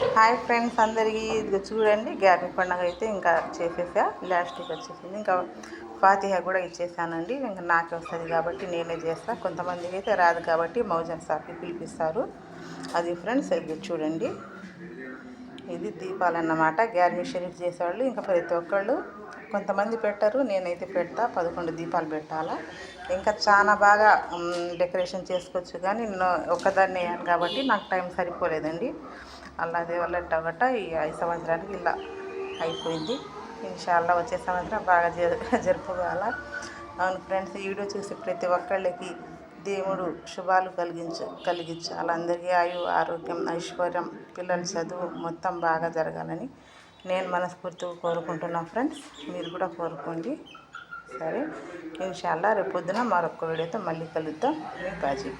Hi friends అందరికీ. ఇది చూడండి గ్యార్మి పండుగ అయితే ఇంకా చేసేసా. లాస్ట్కి వచ్చేసింది. ఇంకా ఫాతిహా కూడా ఇచ్చేసానండి. ఇంకా నాకే వస్తుంది కాబట్టి నేనే చేస్తా. కొంతమందికి అయితే రాదు కాబట్టి మౌజన్ సాఫీ పిలిపిస్తారు. అది ఫ్రెండ్స్ ఇది చూడండి. ఇది దీపాలన్నమాట గ్యార్మి షరీఫ్ చేసేవాళ్ళు ఇంకా ప్రతి ఒక్కళ్ళు. కొంతమంది పెట్టరు నేనైతే పెడతా. పదకొండు దీపాలు పెట్టాలా. ఇంకా చాలా బాగా డెకరేషన్ చేసుకోవచ్చు. కానీ నేను ఒక్కదాన్ని కాబట్టి నాకు టైం సరిపోలేదండి. అలా వల్ల గట్ట ఈ ఐదు సంవత్సరానికి ఇలా అయిపోయింది. ఇన్షాల్లా వచ్చే సంవత్సరం బాగా జరుపుకోవాలా. అవును ఫ్రెండ్స్ ఈ వీడియో చూసి ప్రతి ఒక్కళ్ళకి దేవుడు శుభాలు కలిగించు కలిగించు అందరికీ ఆయు ఆరోగ్యం ఐశ్వర్యం పిల్లల చదువు మొత్తం బాగా జరగాలని నేను మనస్ఫూర్తిగా కోరుకుంటున్నాను ఫ్రెండ్స్. మీరు కూడా కోరుకోండి. సరే ఇన్షాల్లా రేపు పొద్దున మరొక వీడియోతో మళ్ళీ కలుద్దాం. మీ బాజీ.